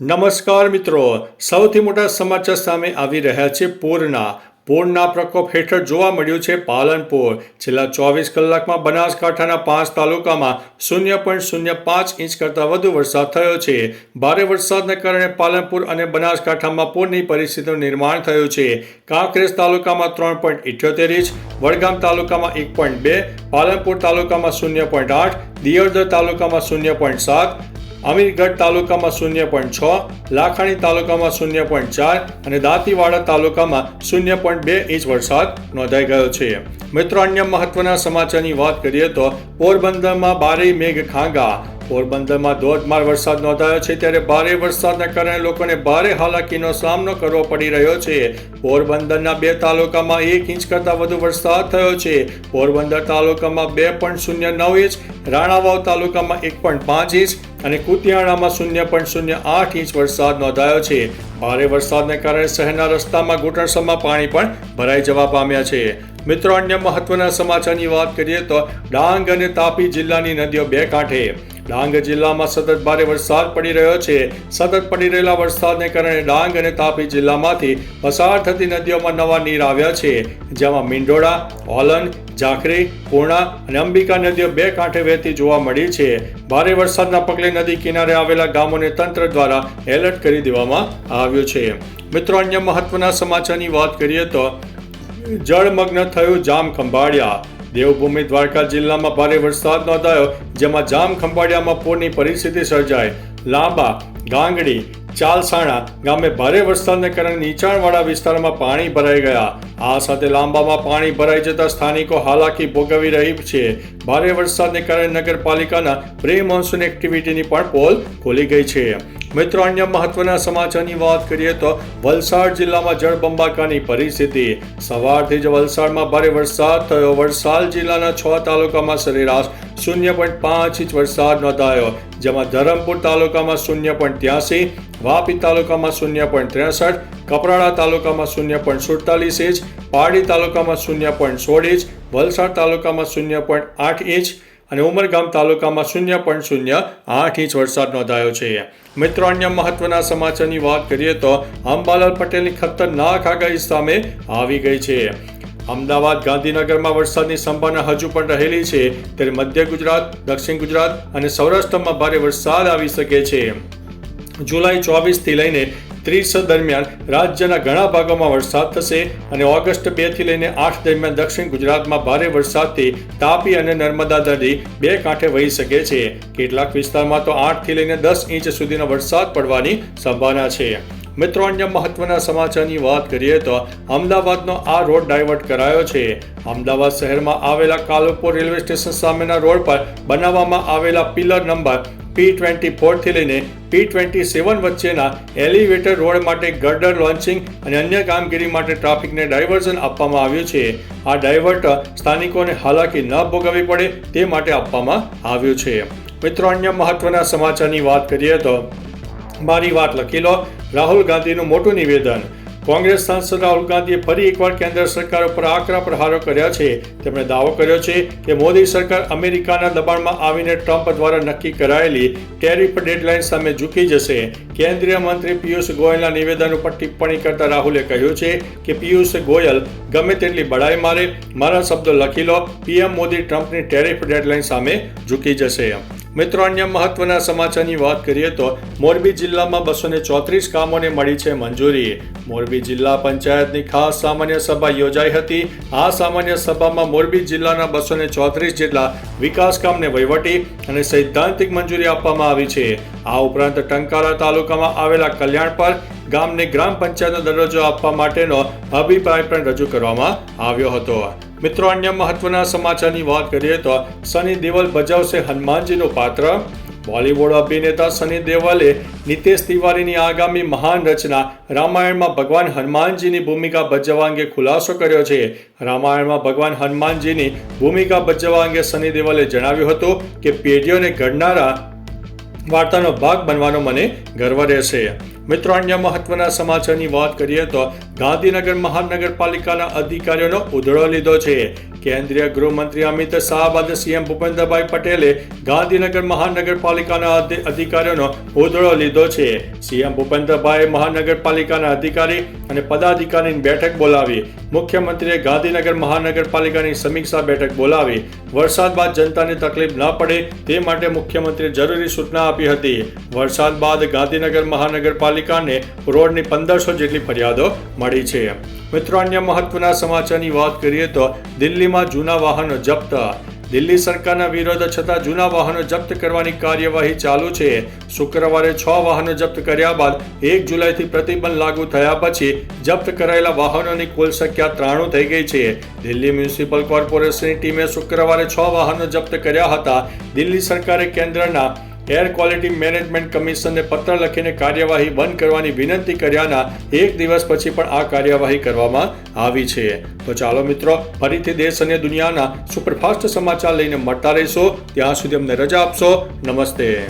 નમસ્કાર મિત્રો. સૌથી મોટા સમાચાર સામે આવી રહ્યા છે પૂરના. પૂરના પ્રકોપ હેઠળ જોવા મળ્યું છે પાલનપુર. છેલ્લા ચોવીસ કલાકમાં બનાસકાંઠાના પાંચ તાલુકામાં શૂન્ય પોઈન્ટ શૂન્ય પાંચ ઇંચ કરતાં વધુ વરસાદ થયો છે. ભારે વરસાદને કારણે પાલનપુર અને બનાસકાંઠામાં પૂરની પરિસ્થિતિનું નિર્માણ થયું છે. કાંકરેજ તાલુકામાં ત્રણ પોઈન્ટ ઇઠ્યોતેર ઇંચ, વડગામ તાલુકામાં એક પોઈન્ટ બે, પાલનપુર તાલુકામાં શૂન્ય પોઈન્ટ આઠ, દિયોદર તાલુકામાં શૂન્ય પોઈન્ટ સાત અમીરગઢ તાલુકામાં શૂન્ય પોઈન્ટ છ, લાખાણી તાલુકામાં શૂન્ય પોઈન્ટ ચાર અને દાંતીવાડા તાલુકામાં શૂન્ય પોઈન્ટ બે ઇંચ વરસાદ નોંધાઈ ગયો છે. મિત્રો, અન્ય મહત્વના સમાચારની વાત કરીએ તો પોરબંદરમાં બારે મેઘ ખાંગા. પોરબંદરમાં ધોધમાર વરસાદ નોંધાયો છે ત્યારે ભારે વરસાદના કારણે લોકોને ભારે હાલાકીનો સામનો કરવો પડી રહ્યો છે. પોરબંદરના બે તાલુકામાં એક ઇંચ કરતાં વધુ વરસાદ થયો છે. પોરબંદર તાલુકામાં બે પોઈન્ટ શૂન્ય નવ ઇંચ, રાણાવાવ તાલુકામાં એક પોઈન્ટ પાંચ ઇંચ અને કુતિયાણામાં શૂન્ય પોઈન્ટ શૂન્ય આઠ ઇંચ વરસાદ નોંધાયો છે. ભારે વરસાદને કારણે શહેરના રસ્તામાં ઘૂંટણસમાં પાણી પણ ભરાઈ જવા પામ્યા છે. મિત્રો, અન્ય મહત્વના સમાચારની વાત કરીએ તો ડાંગ અને તાપી જિલ્લાની નદીઓ બે કાંઠે. ડાંગ જિલ્લામાં સતત ભારે વરસાદ પડી રહ્યો છે. સતત પડી રહેલા વરસાદને કારણે ડાંગ અને તાપી જિલ્લામાંથી પસાર થતી નદીઓમાં નવા નીર આવ્યા છે. જેમાં મીંડોળા ઓલન ઝાખરી, પૂર્ણા અને અંબિકા નદીઓ બે કાંઠે વહેતી જોવા મળી છે. ભારે વરસાદના પગલે નદી કિનારે આવેલા ગામોને તંત્ર દ્વારા એલર્ટ કરી દેવામાં આવ્યું છે. મિત્રો, અન્ય મહત્વના સમાચારની વાત કરીએ તો જળમગ્ન થયું જામ ખંભાળિયા દેવભૂમિ દ્વારકા જિલ્લામાં ભારે વરસાદ નોંધાયો જેમાં જામ ખંભાળિયામાં પૂરની પરિસ્થિતિ સર્જાઈ. લાંબા, ગાંગડી, ચાલસાણા ગામે ભારે વરસાદને કારણે નીચાણવાળા વિસ્તારમાં પાણી ભરાઈ ગયા. આ સાથે લાંબામાં પાણી ભરાઈ જતા સ્થાનિકો હાલાકી ભોગવી રહી છે. ભારે વરસાદને કારણે નગરપાલિકાના પ્રી મોન્સૂન એક્ટિવિટીની પણ પોલ ખોલી ગઈ છે. મિત્રો, અન્ય મહત્વના સમાચારની વાત કરીએ તો વલસાડ જિલ્લામાં જળબંબાકારની પરિસ્થિતિ. સવારથી જ વલસાડમાં ભારે વરસાદ થયો. વલસાડ જિલ્લાના છ તાલુકામાં સરેરાશ શૂન્ય પોઈન્ટ પાંચ ઇંચ વરસાદ નોંધાયો, જેમાં ધરમપુર તાલુકામાં શૂન્ય પોઈન્ટ ત્યાસી, વાપી તાલુકામાં શૂન્ય પોઈન્ટ ત્રેસઠ, કપરાડા તાલુકામાં શૂન્ય પોઈન્ટ સુડતાલીસ ઇંચ, પારડી તાલુકામાં શૂન્ય પોઈન્ટ સોળ ઇંચ, વલસાડ તાલુકામાં શૂન્ય પોઈન્ટ આઠ ઇંચ અને ઉમરગામ તાલુકામાં શૂન્ય પોઈન્ટ શૂન્ય આઠ ઇંચ વરસાદ નોંધાયો છે. મિત્રો, અન્ય મહત્વના સમાચારની વાત કરીએ તો અંબાલાલ પટેલની ખતરનાક આગાહી સામે આવી ગઈ છે. અમદાવાદ ગાંધીનગરમાં વરસાદની સંભાવના હજુ પણ રહેલી છે. ત્યારે મધ્ય ગુજરાત, દક્ષિણ ગુજરાત અને સૌરાષ્ટ્રમાં ભારે વરસાદ આવી શકે છે. જુલાઈ ચોવીસથી લઈને ત્રીસ દરમિયાન રાજ્યના ઘણા ભાગોમાં વરસાદ થશે અને ઓગસ્ટ બેથી લઈને આઠ દરમિયાન દક્ષિણ ગુજરાતમાં ભારે વરસાદથી તાપી અને નર્મદા નદી બે કાંઠે વહી શકે છે. કેટલાક વિસ્તારમાં તો આઠથી લઈને દસ ઇંચ સુધીનો વરસાદ પડવાની સંભાવના છે. મિત્રો, અન્ય મહત્વના સમાચારની વાત કરીએ તો અમદાવાદનો આ રોડ ડાયવર્ટ કરાયો છે. અમદાવાદ શહેરમાં આવેલા કાલુપુર રેલવે સ્ટેશન સામેના રોડ પર બનાવવામાં આવેલા પિલર નંબર પી ટ્વેન્ટી ફોરથી લઈને પી ટ્વેન્ટી સેવન વચ્ચેના એલિવેટર રોડ માટે ગર્ડર લોન્ચિંગ અને અન્ય કામગીરી માટે ટ્રાફિકને ડાયવર્ઝન આપવામાં આવ્યું છે. આ ડાયવર્ટ સ્થાનિકોને હાલાકી ન ભોગવવી પડે તે માટે આપવામાં આવ્યું છે. મિત્રો, અન્ય મહત્વના સમાચારની વાત કરીએ તો મારી વાત લખી લો. રાહુલ ગાંધીનું મોટું નિવેદન. કોંગ્રેસ સાંસદ રાહુલ ગાંધીએ ફરી એકવાર કેન્દ્ર સરકાર ઉપર આકરા પ્રહારો કર્યા છે. તેમણે દાવો કર્યો છે કે મોદી સરકાર અમેરિકાના દબાણમાં આવીને ટ્રમ્પ દ્વારા નક્કી કરાયેલી ટેરિફ ડેડલાઇન સામે ઝૂકી જશે. કેન્દ્રીય મંત્રી પિયુષ ગોયલના નિવેદન ઉપર ટિપ્પણી કરતા રાહુલે કહ્યું છે કે પિયુષ ગોયલ ગમે તેટલી બડાઈ મારે, મારા શબ્દો લખી લો, પીએમ મોદી ટ્રમ્પની ટેરિફ ડેડલાઇન સામે ઝૂકી જશે મિત્રો, અન્ય મહત્વના સમાચારની વાત કરીએ તો મોરબી જિલ્લામાં બસો ને ચોત્રીસ કામોને મળી છે મંજૂરી. મોરબી જિલ્લા પંચાયતની ખાસ સામાન્ય સભા યોજાઈ હતી. આ સામાન્ય સભામાં મોરબી જિલ્લાના બસો ને ચોત્રીસ જેટલા વિકાસ કામને વહીવટી અને સૈદ્ધાંતિક મંજૂરી આપવામાં આવી છે. આ ઉપરાંત ટંકારા તાલુકામાં આવેલા કલ્યાણપર ગામને ગ્રામ પંચાયતનો દરજ્જો આપવા માટેનો અભિપ્રાય પણ રજૂ કરવામાં આવ્યો હતો. મિત્રો, અન્ય મહત્વના સમાચારની વાત કરીએ તો સની દેવલ ભજવશે હનુમાનજીનું પાત્ર. બોલિવૂડ અભિનેતા સની દેવલે નિતેશ તિવારીની આગામી મહાન રચના રામાયણમાં ભગવાન હનુમાનજીની ભૂમિકા ભજવવા અંગે ખુલાસો કર્યો છે. રામાયણમાં ભગવાન હનુમાનજીની ભૂમિકા ભજવવા અંગે સની દેવલે જણાવ્યું હતું કે પેઢીઓને ઘડનારા વાર્તાનો ભાગ બનવાનો મને ગર્વ રહેશે. મિત્રો અન્ય મહત્વના સમાચારની વાત કરીએ તો ગાંધીનગર મહાનગરપાલિકાના અધિકારીઓનો ઉધડો લીધો છે. કેન્દ્રીય ગૃહમંત્રી અમિત શાહ બાદ સીએમ ભૂપેન્દ્રભાઈ પટેલે ગાંધીનગર મહાનગરપાલિકાના અધિકારીઓનો હોદળો લીધો છે. સીએમ ભૂપેન્દ્રભાઈ મહાનગરપાલિકાના અધિકારી અને પદાધિકારીની બેઠક બોલાવી. મુખ્યમંત્રીએ ગાંધીનગર મહાનગરપાલિકાની સમીક્ષા બેઠક બોલાવી. વરસાદ બાદ જનતાને તકલીફ ન પડે તે માટે મુખ્યમંત્રીએ જરૂરી સૂચના આપી હતી. વરસાદ બાદ ગાંધીનગર મહાનગરપાલિકાને રોડની પંદરસો જેટલી ફરિયાદો મળી છે. મિત્રો, અન્ય મહત્વના સમાચારની વાત કરીએ તો દિલ્હીમાં જૂના વાહનો જપ્ત. દિલ્હી સરકારના વિરોધ છતાં જૂના વાહનો જપ્ત કરવાની કાર્યવાહી ચાલુ છે. શુક્રવારે છ વાહનો જપ્ત કર્યા બાદ એક જુલાઈથી પ્રતિબંધ લાગુ થયા પછી જપ્ત કરાયેલા વાહનોની કુલ સંખ્યા ત્રાણું થઈ ગઈ છે. દિલ્હી મ્યુનિસિપલ કોર્પોરેશનની ટીમે શુક્રવારે છ વાહનો જપ્ત કર્યા હતા. દિલ્હી સરકારે કેન્દ્રના એર ક્વોલિટી મેનેજમેન્ટ કમિશનને પત્ર લખીને કાર્યવાહી બંધ કરવાની વિનંતી કર્યાના એક દિવસ પછી પણ આ કાર્યવાહી કરવામાં આવી છે. તો ચાલો મિત્રો, ફરીથી દેશ અને દુનિયાના સુપરફાસ્ટ સમાચાર લઈને મળતા રહીશો. ત્યાં સુધી અમને રજા આપશો. નમસ્તે.